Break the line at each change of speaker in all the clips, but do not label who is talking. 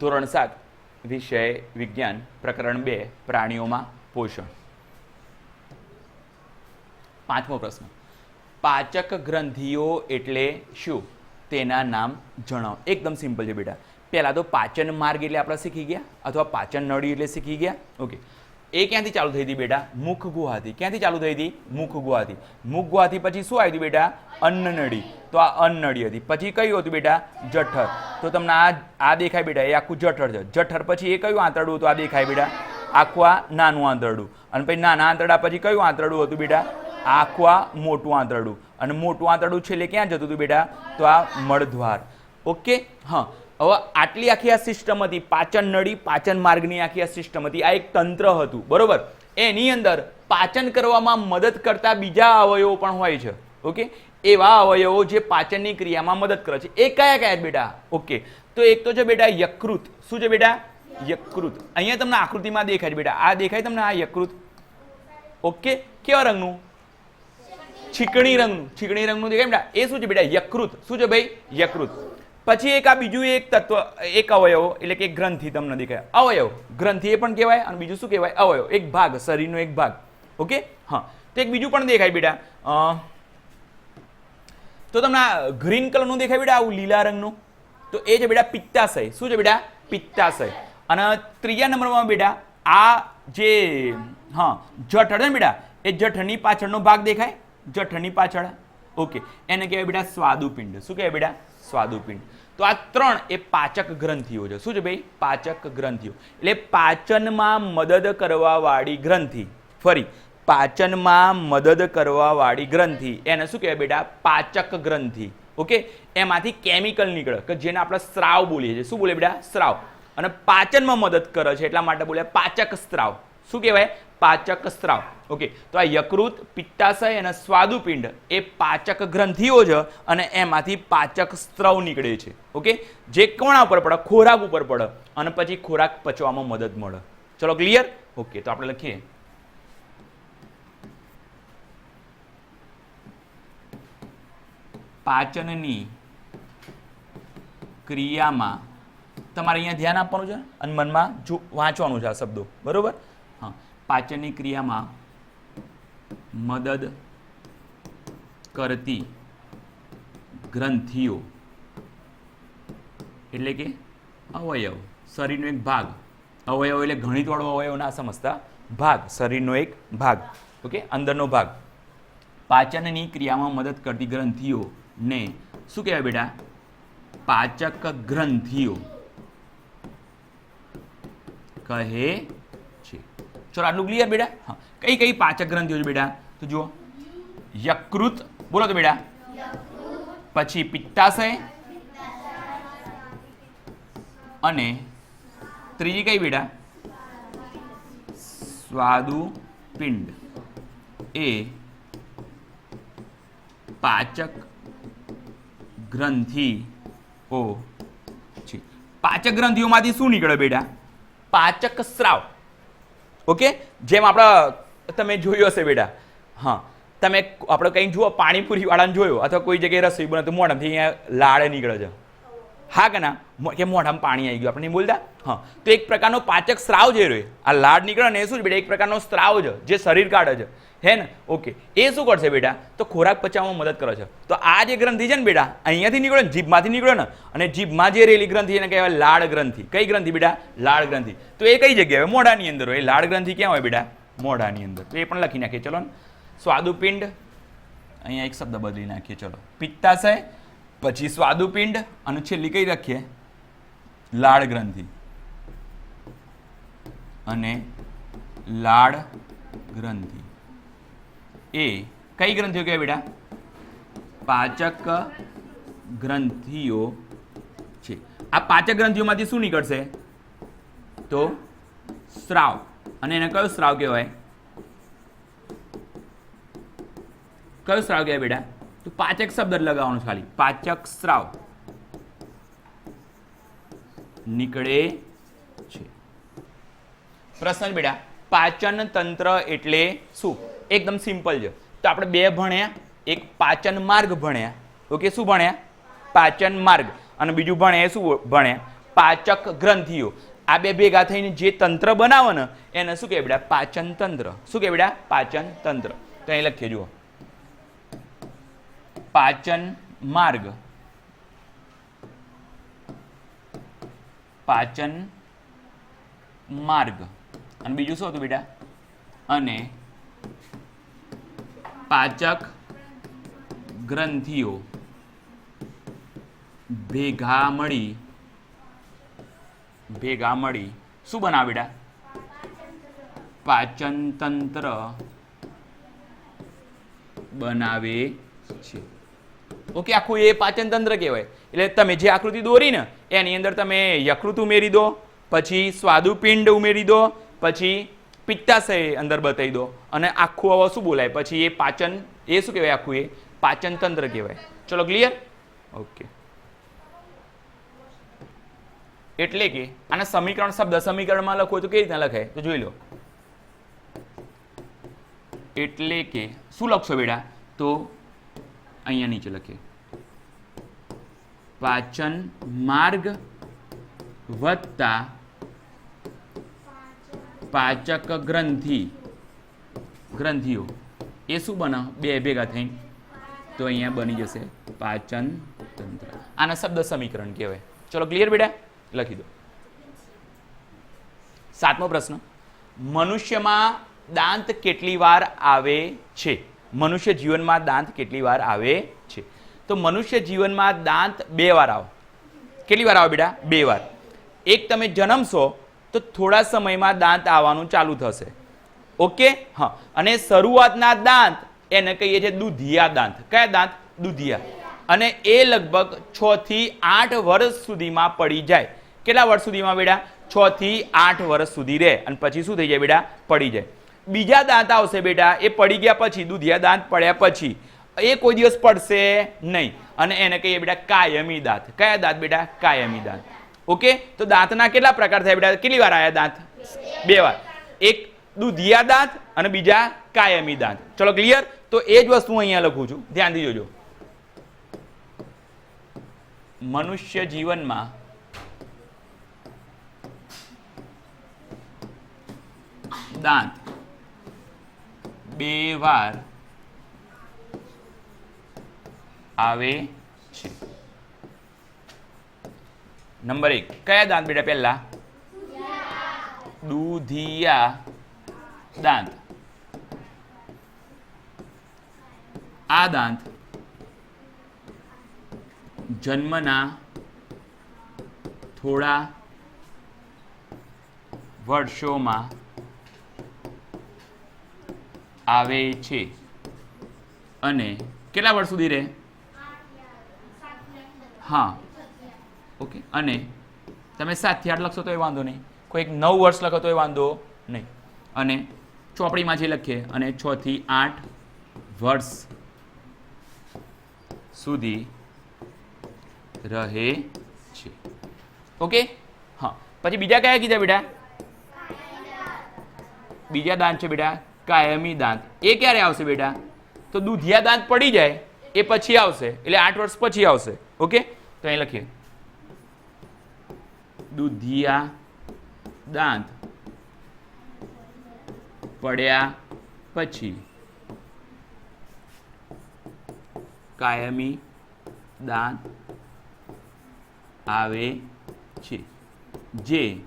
ધોરણ સાત, વિષય વિજ્ઞાન, પ્રકરણ બે, પ્રાણીઓમાં પોષણ. પાંચમો પ્રશ્ન. પાચક ગ્રંથિઓ એટલે શું? તેના નામ જણાવો. એકદમ સિમ્પલ છે બેટા. પહેલાં તો પાચન માર્ગ એટલે આપણે શીખી ગયા, અથવા પાચન નળી એટલે શીખી ગયા. ઓકે. એ ક્યાંથી ચાલુ થઈ હતી બેટા? મુખ ગુહાથી ક્યાંથી ચાલુ થઈ હતી? મુખ ગુહાથી મુખ ગુહાથી પછી શું આવ્યું હતું બેટા? અન્નનળી. તો આ અન્નળી હતી. પછી કયું હતું બેટા? જઠર. તો તમને આ આ દેખાય બેટા, એ આખું જઠર છે. જઠર પછી એ કયું આંતરડું હતું? આ દેખાય બેટા? આખું આ નાનું આંતરડું. અને પછી નાના આંતરડા પછી કયું આંતરડું હતું બેટા? આખું આ મોટું આંતરડું. અને મોટું આંતરડું છેલ્લે ક્યાં જતું હતું બેટા? તો આ મળદ્વાર. ઓકે? હા. હવે આટલી આખી આ સિસ્ટમ હતી પાચન નળી પાચન માર્ગની આખી આ સિસ્ટમ હતી આ એક તંત્ર હતું બરોબર? એની અંદર પાચન કરવામાં મદદ કરતા બીજા અવયવો પણ હોય છે ઓકે? એવા અવયવો જે પાચનની ક્રિયામાં મદદ કરે છે. એ કયા કયા બેટા? ઓકે તો એક તો છે બેટા યકૃત. શું છે બેટા? યકૃત. અહીંયા તમને આકૃતિમાં દેખાય છે બેટા. આ દેખાય તમને આ યકૃત? ઓકે કેવા રંગનું? છીકણી રંગનું. છીકણી રંગનું દેખાય બેટા. એ શું છે બેટા? યકૃત. શું છે ભાઈ? યકૃત. પછી એક આ બીજું એક તત્વ, એક અવયવ, એટલે કે એક ગ્રંથિ તમને દેખાય. અવયવ. ગ્રંથિ એ પણ કહેવાય અને બીજું શું કહેવાય? અવયવ. એક ભાગ, શરીરનો એક ભાગ. ઓકે? હા. તો એક બીજું પણ દેખાય બેટા. તો તમને આ ગ્રીન કલરનું દેખાય બેટા, આવું લીલા રંગનું. તો એ છે બેટા પિત્તાશય. શું છે બેટા? પિત્તાશય. અને ત્રીજા નંબરમાં બેટા, આ જે, હા જઠર ને બેટા, એ જઠરની પાછળનો ભાગ દેખાય. જઠરની પાછળ. ઓકે. એને કહેવાય બેટા સ્વાદુપિંડ. શું કહેવાય બેટા? સ્વાદુપિંડ. તો આ ત્રણ એ પાચક ગ્રંથિઓ છે. શું છે ભાઈ? પાચક ગ્રંથિઓ. એટલે પાચનમાં મદદ કરવા વાળી ગ્રંથિ. ફરી, પાચનમાં મદદ કરવા વાળી ગ્રંથિ. એને શું કહેવાય બેટા? પાચક ગ્રંથિ. ઓકે? એમાંથી કેમિકલ નીકળે, કે જેને આપણે સ્રાવ બોલીએ છીએ. શું બોલે બેટા? સ્રાવ. અને પાચનમાં મદદ કરે છે એટલા માટે બોલે પાચક સ્ત્રાવ શું કહેવાય? પાચક સ્ત્રાવ ઓકે તો આ યકૃત, પિત્તાશય અને સ્વાદુપિંડ એ પાચક ગ્રંથિઓ છે અને એમાંથી પાચક સ્ત્રાવ નીકળે છે. ઓકે જે કોણા ઉપર પડે, ખોરાક ઉપર પડે અને પછી ખોરાક પચવામાં મદદ મળે. ચલો ક્લિયર ઓકે તો આપણે લખીએ. પાચનની ક્રિયામાં તમારે અહીંયા ધ્યાન આપવાનું છે અને મનમાં જો વાંચવાનું છે આ શબ્દો. બરોબર? પાચનની ક્રિયામાં મદદ કરતી ગ્રંથિઓ એટલે કે અવયવ. શરીરનો એક ભાગ. અવયવ એટલે ગણિતવાળો અવયવ ના સમજતા. ભાગ. શરીરનો એક ભાગ. ઓકે? અંદરનો ભાગ. પાચનની ક્રિયામાં મદદ કરતી ગ્રંથિઓને શું કહેવાય બેટા? પાચક ગ્રંથિઓ. કહે ચલો આટલું ક્લિયર બેટા? હા. કઈ કઈ પાચક ગ્રંથિઓ છે બેટા? તો જુઓ. યકૃત. બોલો તો બેટા. પછી પિત્તાશય. અને ત્રીજી કઈ બેટા? સ્વાદુપિંડ. એ પાચક ગ્રંથિઓ છે. પાચક ગ્રંથિઓમાંથી શું નીકળે બેટા? પાચક સ્રાવ ઓકે? જેમ આપણા, તમે જોયું હશે બેટા. હા. તમે આપણે કંઈક જુઓ પાણીપુરી વાળાને જોયો, અથવા કોઈ જગ્યાએ રસોઈ બને તો મોઢામાંથી અહીંયા લાડે નીકળે છે. હા કે મોઢામાં પાણી આવી ગયું. આપણે નહીં બોલતા? હા. તો એક પ્રકારનો પાચક સ્રાવ જે રહ્યો આ લાડ નીકળે ને એ શું બેટા? એક પ્રકારનો સ્ત્રાવ છે જે શરીર કાઢે છે. હે ને? ઓકે. એ શું કરશે બેટા? તો ખોરાક પચાવવામાં મદદ કરે છે. તો આ જે ગ્રંથિ છે ને બેટા, અહીંયાથી નીકળે ને, જીભમાંથી નીકળે ને, અને જીભમાં જે રેલી ગ્રંથિ એને કહેવાય લાળ ગ્રંથિ. કઈ ગ્રંથિ બેટા? લાળ ગ્રંથિ. તો એ કઈ જગ્યાએ? હોય મોઢાની અંદર હોય. લાળ ગ્રંથિ ક્યાં હોય બેટા? મોઢાની અંદર. તો એ પણ લખી નાખીએ. ચલો ને. સ્વાદુપિંડ. અહીંયા એક શબ્દ બદલી નાખીએ. ચલો. પિત્તાશય પછી સ્વાદુપિંડ અને છેલ્લી કઈ રાખીએ? લાળ ગ્રંથિ. અને લાળ ગ્રંથિ. એ કઈ ગ્રંથિઓ કહેવાય બેટા? પાચક ગ્રંથિઓ છે. આ પાચક ગ્રંથિઓમાંથી શું નીકળશે? તો સ્રાવ. અને એને કયો સ્રાવ કહેવાય? કયો સ્રાવ કહેવાય બેટા? તો પાચક શબ્દ લગાવવાનો ખાલી. પાચક સ્રાવ નીકળે છે. પ્રશ્ન બેડા પાચન તંત્ર એટલે શું? એકદમ સિમ્પલ છે. તો આપણે બે ભણ્યા, એક પાચન માર્ગ ભણ્યા. ઓકે, શું ભણ્યા? પાચન માર્ગ. અને બીજું ભણ્યા શું ભણ્યા? પાચક ગ્રંથિઓ. આ બે ભેગા થઈને જે તંત્ર બનાવે ને, એને શું કહે પાચન તંત્ર. શું કહે પાચન તંત્ર. તો અહીં લખીએ, જુઓ. પાચન માર્ગ. પાચન માર્ગ. અને બીજું શું હતું બેટા? અને પાચક ગ્રંથિઓ ભેગા મળી ભેગા મળી. શું બનાવે બેટા? પાચન તંત્ર બનાવે છે. ઓકે, આખું એ પાચન તંત્ર કહેવાય. એટલે તમે જે આકૃતિ દોરી ને, એની અંદર તમે યકૃત ઉમેરી દો, પછી સ્વાદુપિંડ ઉમેરી દો, પછી પિત્તાશય અંદર બતાવી દો. અને આખું હવે શું બોલાય? પછી એ પાચન, એ શું કહેવાય આખું એ? પાચન તંત્ર કહેવાય. ચલો ક્લિયર ઓકે. એટલે કે, આના સમીકરણ શબ્દ સમીકરણમાં લખો તો કેવી રીતના લખાય? તો જોઈ લો. એટલે કે, શું લખશો બેટા? તો અહીંયા નીચે લખીએ. પાચન માર્ગ વત્તા પાચક ગ્રંથિ. ગ્રંથિઓ. એ શું બને? બે ભેગા થઈ તો અહીંયા બની જશે પાચન તંત્ર. આના શબ્દ સમીકરણ કહેવાય. ચલો ક્લિયર બેટા? લખી દો. સાતમો પ્રશ્ન. મનુષ્યમાં દાંત કેટલી વાર આવે છે? મનુષ્ય જીવનમાં દાંત કેટલી વાર આવે છે? તો મનુષ્ય જીવનમાં દાંત બે વાર આવે. કેટલી વાર આવે બેટા? બે વાર. એક તમે જન્મશો, તો થોડા સમયમાં દાંત આવવાનું ચાલુ થશે. ઓકે? હા. અને શરૂઆતના દાંત એને કહીએ છીએ દૂધિયા દાંત. કયા દાંત? દૂધિયા. અને એ લગભગ છ થી આઠ વર્ષ સુધીમાં પડી જાય. કેટલા વર્ષ સુધીમાં બેટા? છ થી આઠ વર્ષ સુધી રહે. અને પછી શું થઈ જાય બેટા? પડી જાય. બીજા દાંત આવશે બેટા. એ પડી ગયા પછી, દૂધિયા દાંત પડ્યા પછી. એ કોઈ દિવસ પડશે નહીં. અને એને કહીએ, બેટા, કાયમી દાંત. કયા દાંત બેટા? કાયમી દાંત. ઓકે? તો દાંતના કેટલા પ્રકાર થાય બેટા? કેટલી વાર આયા દાંત? બે વાર. એક દૂધિયા દાંત અને બીજા કાયમી દાંત. ચલો ક્લિયર તો એ જ વસ્તુ અહીંયા લખું છું. ધ્યાનથી જોજો. મનુષ્ય જીવનમાં દાંત બે વાર આવે છે. નંબર એક, કયા દાંત બેટા પહેલા? દૂધિયા દાંત. આ દાંત જન્મના થોડા વર્ષોમાં આવે છે. અને કેટલા વર્ષ સુધી રહે? હા. ઓકે. અને તમે સાતથી આઠ લખશો તો એ વાંધો નહીં. કોઈ એક નવ વર્ષ લખો તો એ વાંધો નહીં. અને ચોપડીમાં જે લખીએ અને છ થી આઠ વર્ષ સુધી રહે છે. ઓકે? હા. પછી બીજા કયા કીધા બેટા? બીજા દાન છે બેટા. કાયમી દાંત. એ ક્યારે આવશે બેટા? તો દૂધિયા દાંત પડી જાય, એ પછી આવશે. એટલે આઠ વર્ષ પછી આવશે. ઓકે? તો અહીં લખીએ. દૂધિયા દાંત પડ્યા પછી કાયમી દાંત આવે છે, જે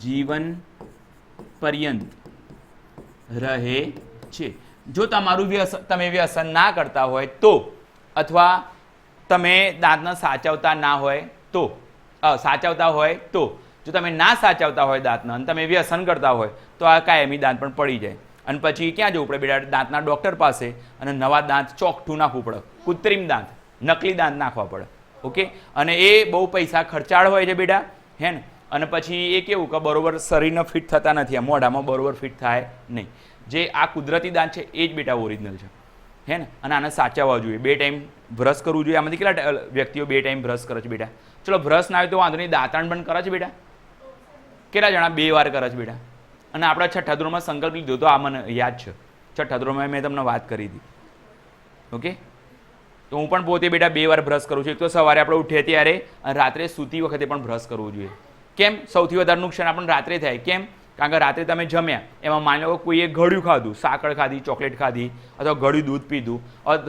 જીવન પર્યંત રહે છે. જો તમારું વ્યસન તમે વ્યસન ના કરતા હોય તો, અથવા તમે દાંતને સાચવતા ના હોય તો સાચવતા હોય તો, જો તમે ના સાચવતા હોય દાંતને અને તમે વ્યસન કરતા હોય તો આ કાયમી દાંત પણ પડી જાય. અને પછી ક્યાં જવું પડે બેટા? દાંતના ડૉક્ટર પાસે અને નવા દાંત ચોકઠું નાખવું પડે. કૃત્રિમ દાંત, નકલી દાંત નાખવા પડે. ઓકે? અને એ બહુ પૈસા ખર્ચાળ હોય છે બેટા. હે ને? અને પછી એ કેવું કે બરોબર શરીરને ફિટ થતા નથી. આ મોઢામાં બરોબર ફિટ થાય નહીં. જે આ કુદરતી દાંત છે, એ જ બેટા ઓરિજિનલ છે. હે ને? અને આને સાચવવા જોઈએ. બે ટાઈમ બ્રશ કરવું જોઈએ. આમાંથી કેટલા વ્યક્તિઓ બે ટાઈમ બ્રશ કરે છે બેટા? ચલો બ્રશ ના આવે તો વાંધો નહીં. દાંતણ પણ કરે છે બેટા? કેટલા જણા બે વાર કરે છે બેટા? અને આપણા છઠ્ઠા ધોરણમાં સંકલ્પ લીધો તો આ મને યાદ છે. છઠ્ઠા ધોરણમાં મેં તમને વાત કરી હતી. ઓકે? તો હું પણ પોતે બેટા બે વાર બ્રશ કરું છું. એક તો સવારે આપણે ઉઠીએ ત્યારે અને રાત્રે સૂતી વખતે પણ બ્રશ કરવું જોઈએ. કેમ? સૌથી વધારે નુકસાન આપણને રાત્રે થાય. કેમ? કારણ કે રાત્રે તમે જમ્યા, એમાં માની લો કોઈએ ઘડ્યું ખાધું, સાકર ખાધી, ચોકલેટ ખાધી, અથવા ઘડ્યું દૂધ પીધું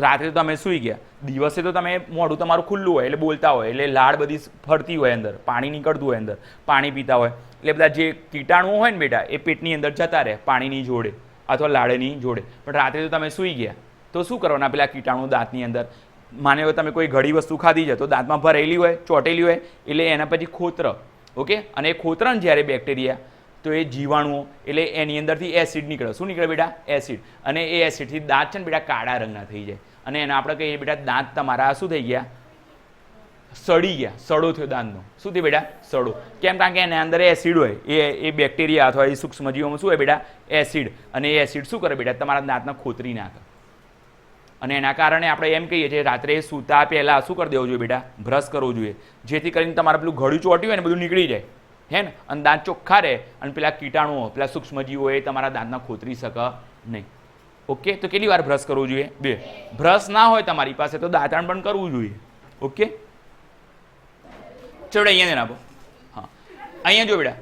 રાત્રે તમે સૂઈ ગયા. દિવસે તો તમે મોઢું તમારું ખુલ્લું હોય, એટલે બોલતા હોય, એટલે લાળ બધી ફરતી હોય અંદર, પાણી નીકળતું હોય અંદર, પાણી પીતા હોય. એટલે બધા જે કીટાણુઓ હોય ને બેટા, એ પેટની અંદર જતા રહે, પાણીની જોડે, અથવા લાળની જોડે. પણ રાત્રે તો તમે સૂઈ ગયા. તો શું કરવાના પેલા કીટાણુ દાંતની અંદર? માની લો તમે કોઈ ઘડી વસ્તુ ખાધી છે, તો દાંતમાં ભરેલી હોય, ચોટેલી હોય, એટલે એના પછી ખોત્ર. ઓકે? અને એ ખોતરાને જ્યારે બેક્ટેરિયા, તો એ જીવાણુઓ, એટલે એની અંદરથી એસિડ નીકળે. શું નીકળે બેટા? એસિડ. અને એ એસિડથી દાંત છે ને બેટા કાળા રંગના થઈ જાય. અને એને આપણે કહીએ બેટા દાંત તમારા શું થઈ ગયા? સડી ગયા. સડો થયો દાંતનો. શું થયું બેટા? સડો. કેમ? કારણ કે એના અંદર એસિડ હોય. એ એ બેક્ટેરિયા અથવા એ સૂક્ષ્મજીવોમાં શું હોય બેટા? એસિડ. અને એ એસિડ શું કરે બેટા? તમારા દાંતને ખોતરી નાખે. અને એના કારણે આપણે એમ કહીએ છીએ, રાત્રે સૂતા પહેલાં શું કરી દેવું જોઈએ બેટા? બ્રશ કરવું જોઈએ. જેથી કરીને તમારે પેલું ઘડું ચોટ્યું હોય ને બધું નીકળી જાય. હે ને? અને દાંત ચોખ્ખા રહે અને પેલા કીટાણુઓ પેલા સૂક્ષ્મજીવો એ તમારા દાંતના ખોતરી શકે નહીં. ઓકે? તો કેટલી વાર બ્રશ કરવું જોઈએ? બે. બ્રશ ના હોય તમારી પાસે તો દાંતણ પણ કરવું જોઈએ. ઓકે? ચલો અહીંયા જણાવો હા. અહીંયા જો બેટા.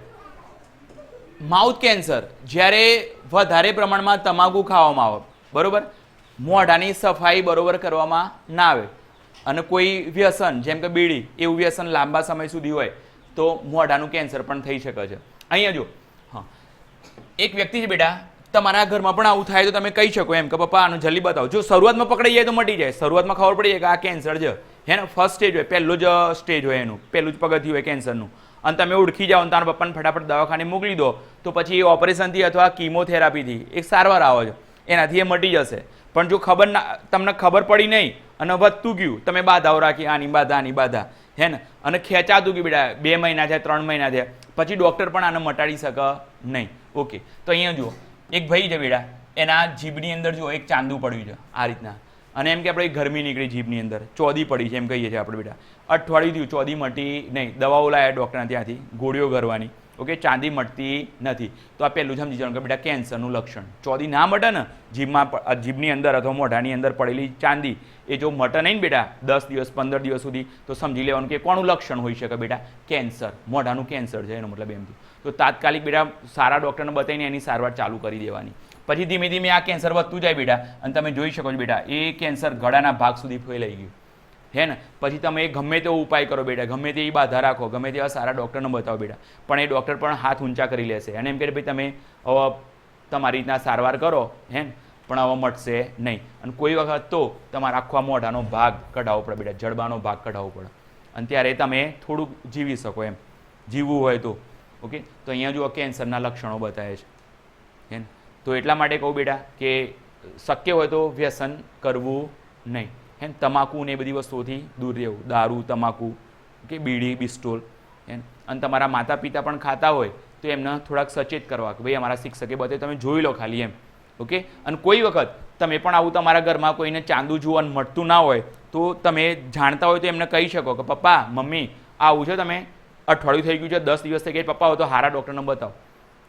માઉથ કેન્સર જ્યારે વધારે પ્રમાણમાં તમાકુ ખાવામાં આવે. બરોબર? મોઢાની સફાઈ બરોબર કરવામાં ના આવે. અને કોઈ વ્યસન, જેમ કે બીડી, એવું વ્યસન લાંબા સમય સુધી હોય, તો મોઢાનું કેન્સર પણ થઈ શકે છે. અહીંયા જો હા. એક વ્યક્તિ છે બેટા, તમારા ઘરમાં પણ આવું થાય તો તમે કહી શકો એમ કે, પપ્પા, આનું જલ્દી બતાવો. જો શરૂઆતમાં પકડાઈ જાય તો મટી જાય. શરૂઆતમાં ખબર પડી જાય કે આ કેન્સર છે. હે ને ફર્સ્ટ સ્ટેજ હોય, પહેલું જ સ્ટેજ હોય એનું. પહેલું જ પગથિયું હોય કેન્સરનું. અને તમે ઓળખી જાઓ તારા પપ્પાને ફટાફટ દવાખાને મોકલી દો, તો પછી એ ઓપરેશનથી અથવા કીમોથેરાપીથી એક સારવાર આવે છે. એનાથી એ મટી જશે. પણ જો ખબર ના તમને ખબર પડી નહીં અને વધતું ગયું, તમે બાધાઓ રાખી, આની બાધા આની બાધા. હે ને? અને ખેંચાતું ગયું બેટા, બે મહિના થયા, ત્રણ મહિના થયા. પછી ડૉક્ટર પણ આને મટાડી શકે નહીં. ઓકે તો અહીંયા જુઓ. એક ભાઈ છે બેટા. એના જીભની અંદર જુઓ, એક ચાંદુ પડ્યું છે આ રીતના. અને એમ કે આપણે ગરમી નીકળી જીભની અંદર. ચોદી પડી છે એમ કહીએ છીએ આપણે બેટા. અઠવાડિયું થયું, ચોદી મટી નહીં. દવાઓ લાયા ડૉક્ટરના ત્યાંથી. ગોળીઓ કરવાની ઓકે, ચાંદી મટતી નથી. તો આ પહેલું સમજી જવાનું કે બેટા કેન્સરનું લક્ષણ. ચોદી ના મટે ને જીભમાં જીભની અંદર અથવા મોઢાની અંદર પડેલી ચાંદી, એ જો મટે નહીં બેટા, દસ દિવસ, પંદર દિવસ સુધી, તો સમજી લેવાનું કે કોનું લક્ષણ હોઈ શકે બેટા? કેન્સર. મોઢાનું કેન્સર છે, એનો મતલબ એમ તો તાત્કાલિક બેટા સારા ડૉક્ટરને બતાવીને એની સારવાર ચાલુ કરી દેવાની. પછી ધીમે ધીમે આ કેન્સર વધતું જાય બેટા. અને તમે જોઈ શકો છો બેટા, એ કેન્સર ગળાના ભાગ સુધી ફેલાઈ ગયું. હે ને? પછી તમે ગમે તેવો ઉપાય કરો બેટા, ગમે તેવી બાધા રાખો, ગમે તેવા સારા ડૉક્ટરને બતાવો બેટા. પણ એ ડૉક્ટર પણ હાથ ઊંચા કરી લેશે અને એમ કે ભાઈ, તમે હવે તમારી રીતના સારવાર કરો, હે ને? પણ હવે મટશે નહીં. અને કોઈ વખત તો તમારે આખો મોઢાનો ભાગ કઢાવવો પડે બેટા, જડબાનો ભાગ કઢાવવો પડે. અને ત્યારે તમે થોડુંક જીવી શકો એમ. જીવવું હોય તો. ઓકે? તો અહીંયા જુઓ કેન્સરના લક્ષણો બતાવે છે. હે ને? તો એટલા માટે કહું બેટા કે શક્ય હોય તો વ્યસન કરવું નહીં. હે ને તમાકુ ને એ બધી વસ્તુઓથી દૂર રહેવું. દારૂ, તમાકુ કે બીડી બિસ્ટોલ હેન અને તમારા માતા પિતા પણ ખાતા હોય તો એમને થોડાક સચેત કરવા કે ભાઈ અમારા શિક્ષકે બધે તમે જોઈ લો ખાલી એમ. ઓકે? અને કોઈ વખત તમે પણ આવું તમારા ઘરમાં કોઈને ચાંદુ જોવાનું મળતું ના હોય તો તમે જાણતા હોય તો એમને કહી શકો કે, પપ્પા, મમ્મી, આવું છે તમે અઠવાડિયું થઈ ગયું છે, દસ દિવસ થઈ ગયા પપ્પા હોય તો હારા ડૉક્ટરને બતાવો.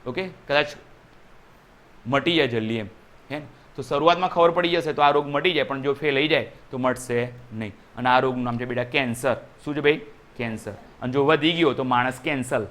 ઓકે? કદાચ મટી જાય જલ્દી એમ. હે ને? તો શરૂઆતમાં ખબર પડી જશે તો આ રોગ મટી જાય, પણ જો ફેલાઈ જાય તો મટશે નહીં. અને આ રોગનું નામ છે બેટા કેન્સર શું છે ભાઈ? કેન્સર અને જો વધી ગયો તો માણસ કેન્સલ